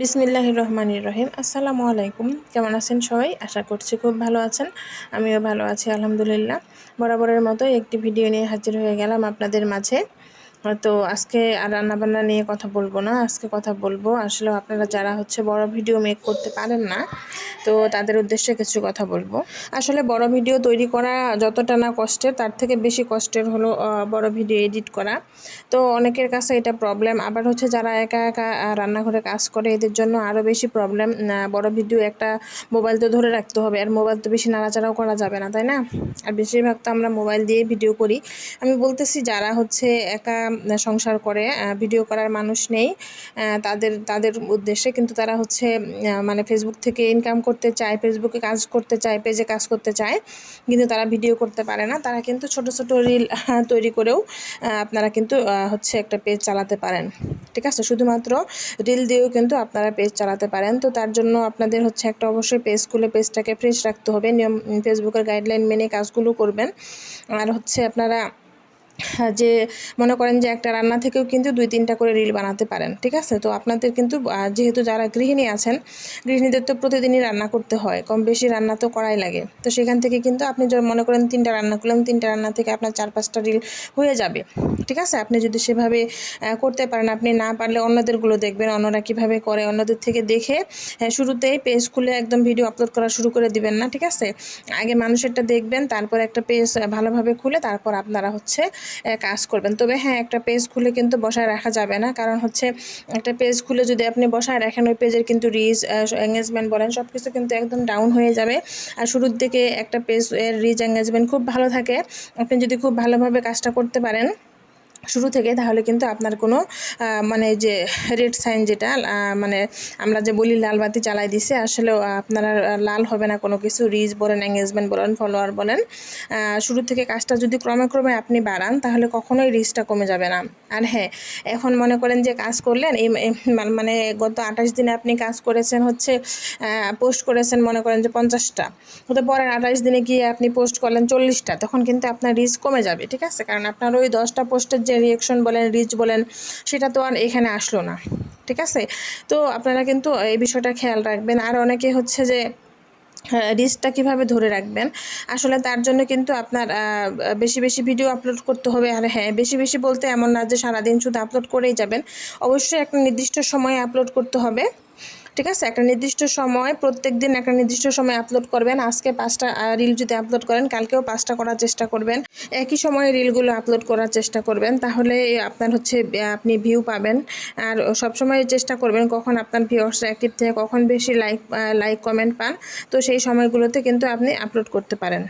বিসমিল্লাহ রহমানির রহিম। আসসালামু আলাইকুম। কেমন আছেন সবাই? আশা করছি খুব ভালো আছেন। আমিও ভালো আছি, আলহামদুলিল্লাহ। বরাবরের মতো একটি ভিডিও নিয়ে হাজির হয়ে গেলাম আপনাদের মাঝে। তো আজকে আর রান্নাবান্না নিয়ে কথা বলব না, আজকে কথা বলব। আসলে আপনারা যারা হচ্ছে বড় ভিডিও মেক করতে পারেন না, তো তাদের উদ্দেশ্যে কিছু কথা বলব। আসলে বড় ভিডিও তৈরি করা যতটা না কষ্টের, তার থেকে বেশি কষ্টের হলো বড় ভিডিও এডিট করা। তো অনেকের কাছে এটা প্রবলেম আবার হচ্ছে যারা একা একা রান্নাঘরে কাজ করে, এদের জন্য আরও বেশি প্রবলেম বড় ভিডিও একটা মোবাইল তো ধরে রাখতে হবে। আর মোবাইল তো বেশি নাড়াচাড়াও করা যাবে না, তাই না? আর বেশিরভাগ তো আমরা মোবাইল দিয়ে ভিডিও করি। আমি বলতেছি যারা হচ্ছে একা সংসার করে ভিডিও করার মানুষ নেই তাদের তাদের উদ্দেশ্যে কিন্তু তারা হচ্ছে মানে ফেসবুক থেকে ইনকাম করতে চায় ফেসবুকে কাজ করতে চায় পেজে কাজ করতে চায়, কিন্তু তারা ভিডিও করতে পারে না। তারা কিন্তু ছোট ছোট রিল তৈরি করেও আপনারা কিন্তু হচ্ছে একটা পেজ চালাতে পারেন। ঠিক আছে? শুধুমাত্র রিল দিয়েও কিন্তু আপনারা পেজ চালাতে পারেন। তো তার জন্য আপনাদের হচ্ছে একটা অবশ্যই পেজ খুলে পেজটাকে ফ্রেশ রাখতে হবে। নিয়ম ফেসবুকের গাইডলাইন মেনে কাজগুলো করবেন। আর হচ্ছে আপনারা যে মনে করেন যে একটা রান্না থেকেও কিন্তু দুই তিনটা করে রিল বানাতে পারেন, ঠিক আছে? তো আপনাদের কিন্তু যেহেতু যারা গৃহিণী আছেন, গৃহিণীদের তো প্রতিদিনই রান্না করতে হয়, কম বেশি রান্না তো করাই লাগে। তো সেখান থেকে কিন্তু আপনি যদি মনে করেন তিনটা রান্না করলেন, তিনটা রান্না থেকে আপনার চার পাঁচটা রিল হয়ে যাবে, ঠিক আছে? আপনি যদি সেভাবে করতে পারেন, আপনি না পারলে অন্যদেরগুলো দেখবেন, অন্যরা কীভাবে করে, অন্যদের থেকে দেখে শুরুতেই পেজ খুলে একদম ভিডিও আপলোড করা শুরু করে দিবেন না, ঠিক আছে? আগে মানুষেরটা দেখবেন, তারপর একটা পেজ ভালোভাবে খুলে, তারপর আপনারা হচ্ছে কাজ করবেন। তবে হ্যাঁ একটা পেজ খুলে কিন্তু বসায় রাখা যাবে না। কারণ হচ্ছে একটা পেজ খুলে যদি আপনি বসায় রাখেন, ওই পেজের কিন্তু রিচ এঙ্গেজমেন্ট বলেন সব কিছু কিন্তু একদম ডাউন হয়ে যাবে। আর শুরুর দিকে একটা পেজ এর রিচ এঙ্গেজমেন্ট খুব ভালো থাকে। আপনি যদি খুব ভালোভাবে কাজটা করতে পারেন শুরু থেকে তাহলে কিন্তু আপনার কোনো মানে যে রেড সাইন যেটা মানে আমরা যে বলি লাল বাতি চালাই দিছে আসলে আপনারা লাল হবে না, কোনো কিছু রিচ বলেন এঙ্গেজমেন্ট বলেন ফলোয়ার বলেন শুরু থেকে কাজটা যদি ক্রমে ক্রমে আপনি বাড়ান, তাহলে কখনোই রিচটা কমে যাবে না। আর হ্যাঁ এখন মনে করেন যে কাজ করলেন, এই মানে গত আঠাশ দিনে আপনি কাজ করেছেন হচ্ছে পোস্ট করেছেন মনে করেন যে পঞ্চাশটা। হতে পরের আঠাশ দিনে গিয়ে আপনি পোস্ট করলেন চল্লিশটা, তখন কিন্তু আপনার রিচ কমে যাবে, ঠিক আছে? কারণ আপনার ওই দশটা পোস্টের যে রিয়েকশন বলেন রিচ বলেন, সেটা তো আর এখানে আসলো না, ঠিক আছে? তো আপনারা কিন্তু এই বিষয়টা খেয়াল রাখবেন। আর অনেকে হচ্ছে যে রিচটা কীভাবে ধরে রাখবেন? আসলে তার জন্য কিন্তু আপনার বেশি বেশি ভিডিও আপলোড করতে হবে। আর হ্যাঁ বেশি বেশি বলতে এমন না যে সারাদিন শুধু আপলোড করেই যাবেন। অবশ্যই একটা নির্দিষ্ট সময়ে আপলোড করতে হবে। ঠিক আছে? একটা নির্দিষ্ট সময় প্রত্যেক দিন একটা নির্দিষ্ট সময় আপলোড করবেন। আজকে পাঁচটা রিল যদি আপলোড করেন, কালকেও পাঁচটা করার চেষ্টা করবেন। একই সময়ে রিলগুলো আপলোড করার চেষ্টা করবেন। তাহলে আপনার হচ্ছে আপনি ভিউ পাবেন। আর সবসময় চেষ্টা করবেন কখন আপনার ভিউয়ার্স অ্যাক্টিভ থেকে কখন বেশি লাইক লাইক কমেন্ট পান। তো সেই সময়গুলোতে কিন্তু আপনি আপলোড করতে পারেন।